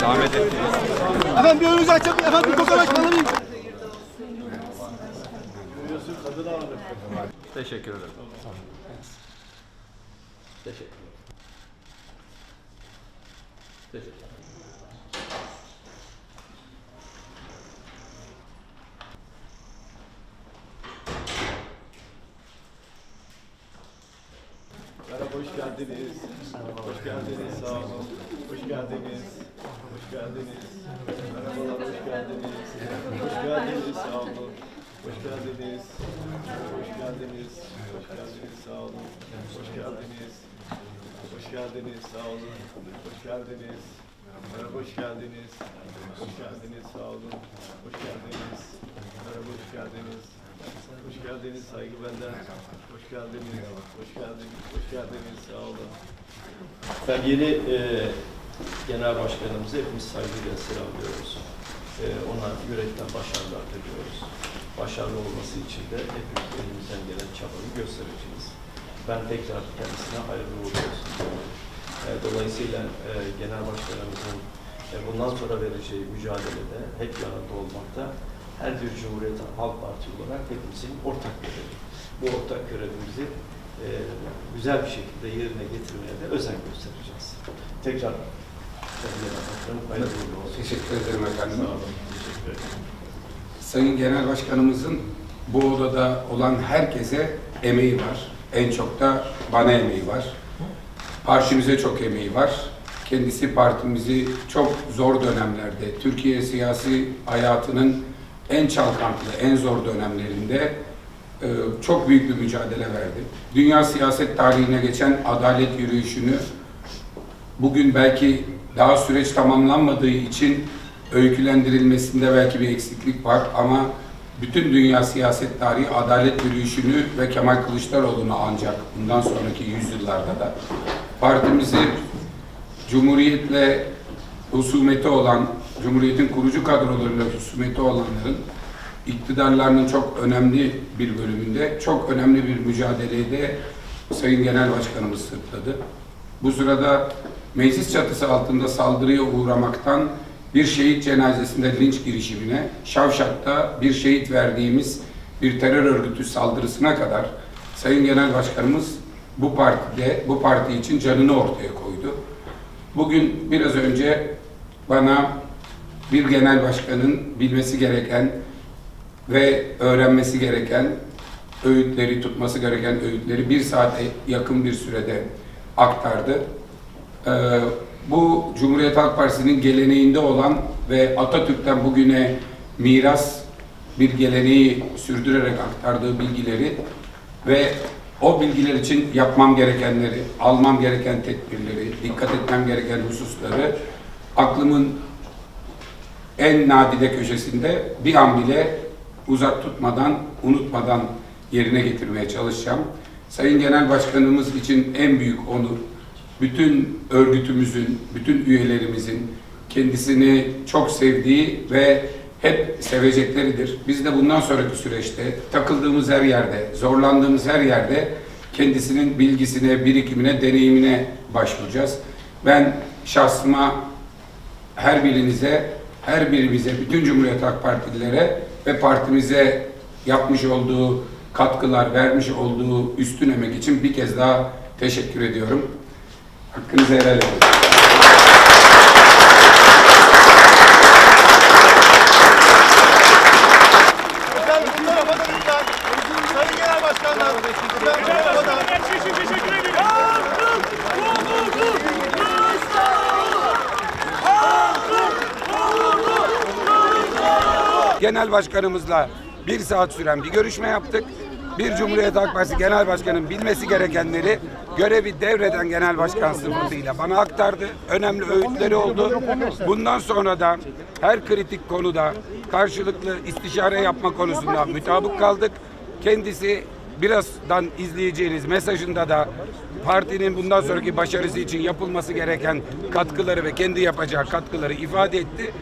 Efendim bir önünüzü açabilir efendim bir fotoğraf alabilir Teşekkür ederim. Teşekkür ederim. Teşekkür ederim. Merhaba, hoş geldiniz. Hoş geldiniz, sağ olun. Hoş geldiniz. Hoş geldiniz. Merhabalar, hoş geldiniz. Hoş geldiniz, sağ olun. Hoş geldiniz. Hoş geldiniz. Hoş geldiniz, sağ olun. Hoş geldiniz. Hoş geldiniz, sağ olun. Hoş geldiniz. Merhaba, hoş geldiniz. Hoş geldiniz, sağ olun. Hoş geldiniz. Merhaba, hoş geldiniz. Hoş geldiniz saygı benden. Hoş geldiniz. Hoş geldiniz. Hoş geldiniz. Sağ olun. Ben yeni e, genel başkanımızı hepimiz saygıyla selamlıyoruz. E, ona yürekten başarılar diliyoruz. Başarılı olması için de hepimiz elimizden gelen çabayı göstereceğiz. Ben tekrar kendisine hayırlı uğurlu. E, dolayısıyla e, genel başkanımızın e, bundan sonra vereceği mücadelede hep yanında olmakta her bir Cumhuriyet Halk Parti olarak hepimizin ortak görevi. Bu ortak görevimizi e, güzel bir şekilde yerine getirmeye de özen göstereceğiz. Tekrar Teşekkür ederim efendim. Sayın Genel Başkanımızın bu odada olan herkese emeği var. En çok da bana emeği var. Partimize çok emeği var. Kendisi partimizi çok zor dönemlerde, Türkiye siyasi hayatının en çalkantılı, en zor dönemlerinde e, çok büyük bir mücadele verdi. Dünya siyaset tarihine geçen adalet yürüyüşünü bugün belki daha süreç tamamlanmadığı için öykülendirilmesinde belki bir eksiklik var ama bütün dünya siyaset tarihi adalet yürüyüşünü ve Kemal Kılıçdaroğlu'nu ancak bundan sonraki yüzyıllarda da partimizi Cumhuriyetle husumeti olan, Cumhuriyet'in kurucu kadrolarıyla husumeti olanların iktidarlarının çok önemli bir bölümünde, çok önemli bir mücadeleyi de Sayın Genel Başkanımız sırtladı. Bu sırada meclis çatısı altında saldırıya uğramaktan bir şehit cenazesinde linç girişimine, Şavşat'ta bir şehit verdiğimiz bir terör örgütü saldırısına kadar Sayın Genel Başkanımız bu partide, bu parti için canını ortaya koydu. Bugün biraz önce bana bir genel başkanın bilmesi gereken ve öğrenmesi gereken öğütleri, tutması gereken öğütleri bir saate yakın bir sürede aktardı. Ee, bu Cumhuriyet Halk Partisi'nin geleneğinde olan ve Atatürk'ten bugüne miras bir geleneği sürdürerek aktardığı bilgileri ve o bilgiler için yapmam gerekenleri, almam gereken tedbirleri, dikkat etmem gereken hususları aklımın en nadide köşesinde bir an bile uzak tutmadan, unutmadan yerine getirmeye çalışacağım. Sayın Genel Başkanımız için en büyük onur, bütün örgütümüzün, bütün üyelerimizin kendisini çok sevdiği ve hep sevecekleridir. Biz de bundan sonraki süreçte takıldığımız her yerde, zorlandığımız her yerde kendisinin bilgisine, birikimine, deneyimine başvuracağız. Ben şahsıma her birinize, her birimize, bütün Cumhuriyet Halk Partililere ve partimize yapmış olduğu katkılar, vermiş olduğu üstün emek için bir kez daha teşekkür ediyorum. Hakkınızı helal edin. Genel Başkanımızla bir saat süren bir görüşme yaptık. Bir Cumhuriyet Halk Partisi Genel Başkanı'nın bilmesi gerekenleri görevi devreden Genel Başkan sıfatıyla bana aktardı. Önemli öğütleri oldu. Bundan sonra da her kritik konuda karşılıklı istişare yapma konusunda mütabık kaldık. Kendisi birazdan izleyeceğiniz mesajında da partinin bundan sonraki başarısı için yapılması gereken katkıları ve kendi yapacağı katkıları ifade etti.